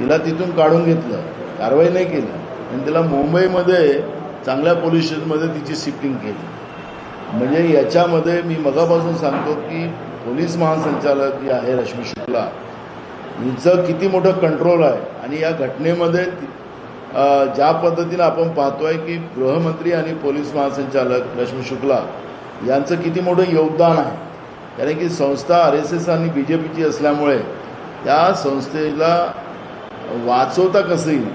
तिला तिथून काढून घेतलं. कारवाई नाही केली. आणि तिला मुंबईमध्ये चांगल्या पोलीस स्टेशनमध्ये तिची शिफ्टिंग केली. म्हणजे याच्यामध्ये मी मगापासून सांगतो की पोलीस महासंचालक जी आहे रश्मी शुक्ला हिचं किती मोठं कंट्रोल आहे. आणि या घटनेमध्ये ज्या पद्धतीनं आपण पाहतोय की गृहमंत्री आणि पोलीस महासंचालक रश्मी शुक्ला यांचं किती मोठं योगदान आहे. कारण की संस्था आर एस एस आणि बी जे पीची असल्यामुळे त्या संस्थेला वाचवता कसं येईल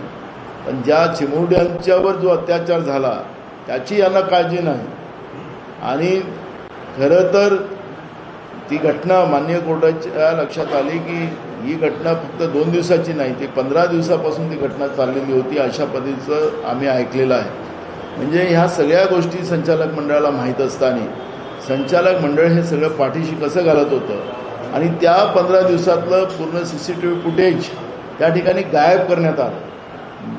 पण ज्या चिमुरड्यांच्यावर जो अत्याचार झाला त्याची यांना काळजी नाही. आणि खरं तर ती घटना मान्य कोर्टाच्या लक्षात आली की ही घटना फक्त दोन दिवसाची नाही ती पंधरा दिवसापासून ती घटना चाललेली होती अशा पद्धतीचं आम्ही ऐकलेलं आहे. म्हणजे ह्या सगळ्या गोष्टी संचालक मंडळाला माहीत असताना संचालक मंडळ हे सगळं पाठीशी कसं घालत होतं? आणि त्या पंधरा दिवसातलं पूर्ण C C T V footage त्या ठिकाणी गायब करण्यात आलं.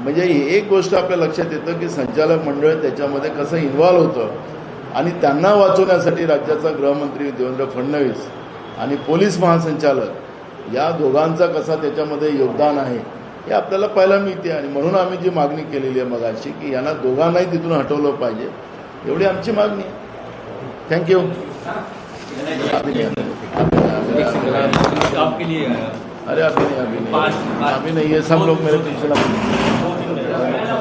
म्हणजे एक गोष्ट आपल्या लक्षात येतं की संचालक मंडळ त्याच्यामध्ये कसं इन्व्हॉल्व्ह होतं आणि त्यांना वाचवण्यासाठी राज्याचा गृहमंत्री देवेंद्र फडणवीस आणि पोलीस महासंचालक या दोघांचा कसा त्याच्यामध्ये योगदान आहे हे आपल्याला पाहायला मिळते. आणि म्हणून आम्ही जी मागणी केलेली आहे मगाशी की यांना दोघांनाही तिथून हटवलं पाहिजे एवढी आमची मागणी आहे. थँक्यू आपके लिए अरे अभी नहीं अभी नहीं। अभी नहीं ये सब लोग मेरे पीछे लगे